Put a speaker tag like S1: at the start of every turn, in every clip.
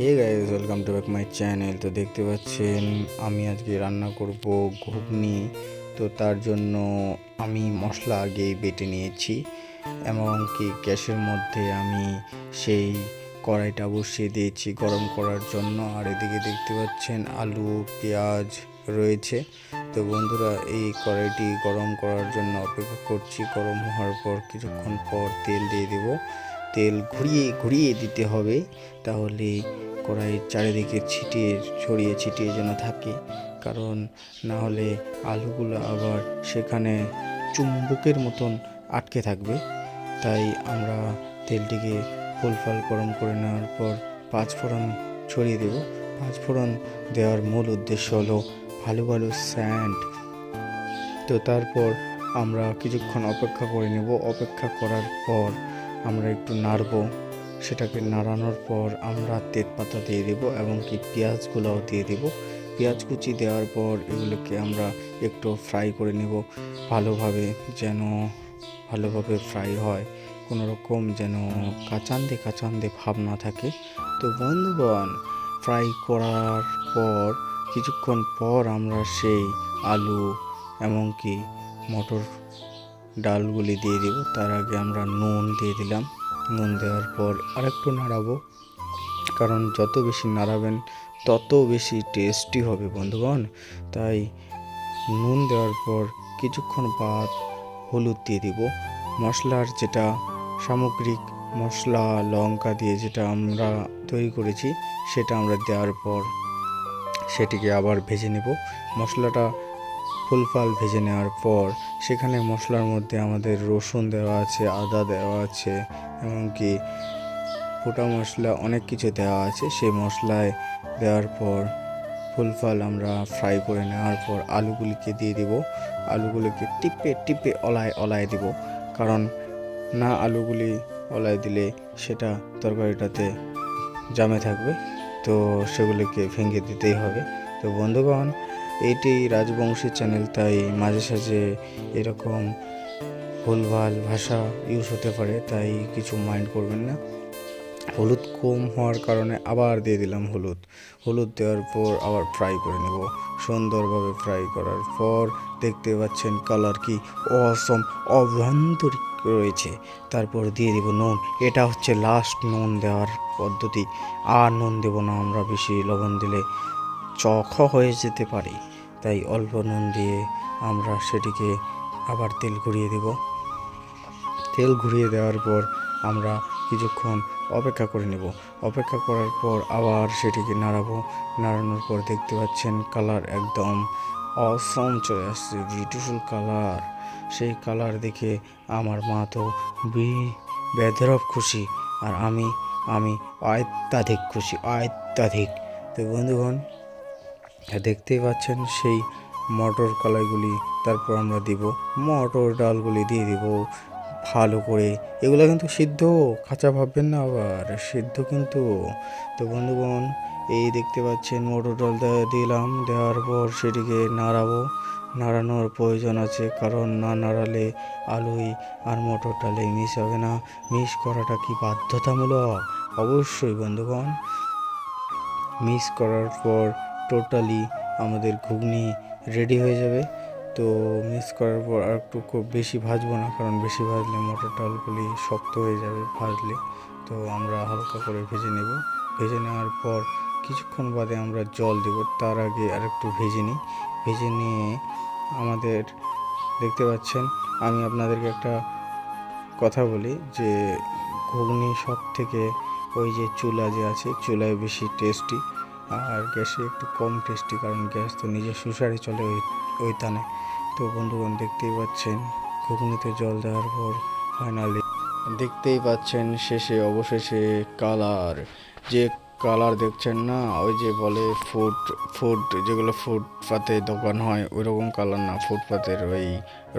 S1: Hey guys welcome to back my channel. তো দেখতে পাচ্ছেন, আমি আজকে রান্না করব ঘুগনি। তো তার জন্য আমি মশলা আগেই বেটে নিয়েছি এমনকি গ্যাসের মধ্যে আমি সেই কড়াইটা বসিয়ে দিয়েছি গরম করার জন্য। আর এদিকে দেখতে পাচ্ছেন, আলু, পেঁয়াজ রয়েছে। তো বন্ধুরা, এই কড়াইটি গরম করার জন্য অপেক্ষা করছি। গরম হওয়ার পর কিছুক্ষণ পর তেল দিয়ে দেব। তেল ঘুরিয়ে ঘুরিয়ে দিতে হবে। তাহলে কড়াইয়ের চারিদিকে ছিটিয়ে ছড়িয়ে ছিটিয়ে যেন থাকে। কারণ না হলে আলুগুলো আবার সেখানে চুম্বকের মতন আটকে থাকবে। তাই আমরা তেলটিকে ফুলফাল গরম করে নেওয়ার পর পাঁচ ফোড়ন ছড়িয়ে দেব। পাঁচ ফোড়ন দেওয়ার মূল উদ্দেশ্য হলো ভালো ভালো স্যান্ড। তো তারপর আমরা কিছুক্ষণ অপেক্ষা করে নেব। অপেক্ষা করার পর আমরা একটু নাড়বো। সেটাকে নাড়ানোর পর আমরা তেজপাতা দিয়ে দেব এবং কি পেঁয়াজগুলোও দিয়ে দেব। পেঁয়াজ কুচি দেওয়ার পর এগুলোকে আমরা একটু ফ্রাই করে নেব। ভালোভাবে যেন ভালোভাবে ফ্রাই হয়। কোনো রকম যেন কাঁচান্দে কাঁচান্দে ভাব না থাকে। তো বন্ধুগণ, ফ্রাই করার পর, কিছুক্ষণ পর আমরা সেই আলু এমনকি মটর ডালগুলি দিয়ে দেব। তার আগে আমরা নুন দিয়ে দিলাম। নুন দেওয়ার পর আরেকটু নাড়াবো। কারণ যত বেশি নাড়াবেন, তত বেশি টেস্টি হবে বন্ধুগণ। তাই নুন দেওয়ার পর কিছুক্ষণ বাদ হলুদ দিয়ে দিব। মশলার যেটা সামগ্রিক মশলা, লঙ্কা দিয়ে যেটা আমরা তৈরি করেছি, সেটা আমরা দেওয়ার পর সেটিকে আবার ভেজে নেব। মশলাটা ফুলফাল ভেজে নেওয়ার পর সেখানে মশলার মধ্যে আমাদের রসুন দেওয়া আছে, আদা দেওয়া আছে, এমনকি গোটা মশলা অনেক কিছু দেওয়া আছে। সেই মশলায় দেওয়ার পর ফুলফাল আমরা ফ্রাই করে নেওয়ার পর আলুগুলিকে দিয়ে দিব। আলুগুলিকে টিপে টিপে অলায় অলায় দিব। কারণ না আলুগুলি অলায় দিলে সেটা তরকারিটাতে জামে থাকবে। তো সেগুলিকে ভেঙে দিতেই হবে। তো বন্ধুগণ এইটি রাজবংশী চ্যানেল তাই মাঝে সাঝে এরকম ভুলভাল ভাষা ইউজ হতে পারে, তাই কিছু মাইন্ড করবেন না। হলুদ কম হওয়ার কারণে আবার দিয়ে দিলাম হলুদ। হলুদ দেওয়ার পর আবার ফ্রাই করে নেব। সুন্দরভাবে ফ্রাই করার পর দেখতে পাচ্ছেন কালার কি অসম অভ্যন্তরিক রয়েছে। তারপর দিয়ে দিব নুন। এটা হচ্ছে লাস্ট নুন দেওয়ার পদ্ধতি। আর নুন দেব না, আমরা বেশি লবণ দিলে চখ হয়ে যেতে পারে। তাই অল্প নুন দিয়ে আমরা সেটিকে আবার তেল ঘুরিয়ে দেব। তেল ঘুরিয়ে দেওয়ার পর আমরা কিছুক্ষণ অপেক্ষা করে নেব। অপেক্ষা করার পর আবার সেটিকে নাড়াবো। নাড়ানোর পর দেখতে পাচ্ছেন কালার একদম অসম চলে আসছে বিউটিফুল কালার সেই কালার দেখে আমার মা তো বি বেধরব খুশি আর আমি আমি অত্যাধিক খুশি অত্যাধিক তো বন্ধুগণ দেখতেই পাচ্ছেন সেই মটর কলাইগুলি। তারপর আমরা দিব মটর ডালগুলি দিয়ে দিব ভালো করে। এগুলো কিন্তু সিদ্ধ কাঁচা ভাববেন না আবার, সিদ্ধ কিন্তু। তো বন্ধুগণ, এই দেখতে পাচ্ছেন মটর ডাল দিলাম, দেওয়ার পর সেটিকে নাড়াবো। নাড়ানোর প্রয়োজন আছে, কারণ না নাড়ালে আলুই আর মটর ডালে মিস হবে না। মিস করাটা কি বাধ্যতামূলক? অবশ্যই বন্ধুগণ, মিস করার পর টোটালি আমাদের ঘুগনি রেডি হয়ে যাবে। তো মিক্স করার পর আর একটু খুব বেশি ভাজবো না, কারণ বেশি ভাজলে মটর ডালগুলি শক্ত হয়ে যাবে ভাজলে। তো আমরা হালকা করে ভেজে নেব। ভেজে নেওয়ার পর কিছুক্ষণ বাদে আমরা জল দেব। তার আগে আর একটু ভেজে নিই। ভেজে নিয়ে আমাদের, দেখতে পাচ্ছেন, আমি আপনাদেরকে একটা কথা বলি যে ঘুগনি সব থেকে ওই যে চুলা যে আছে, চুলায় বেশি টেস্টি আর গ্যাসে একটু কম টেস্টি, কারণ গ্যাস তো নিজের সুসারে চলে ওই ওই টানে তো বন্ধুগণ, দেখতেই পাচ্ছেন, ঘুগনিতে জল দেওয়ার পর ফাইনালি দেখতেই পাচ্ছেন শেষে, অবশেষে কালার। যে কালার দেখছেন না, ওই যে বলে ফুড ফুড যেগুলো ফুটপাতে দোকান হয় ওই রকম কালার না। ফুটপাতের ওই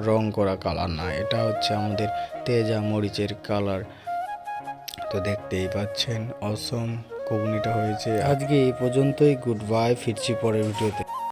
S1: রং করা কালার না, এটা হচ্ছে আমাদের তেজা মরিচের কালার। তো দেখতেই পাচ্ছেন অসম ঘুগনিটা হয়েছে। আজকে এই পর্যন্তই গুড বাই ফিরছি পরের ভিডিওতে।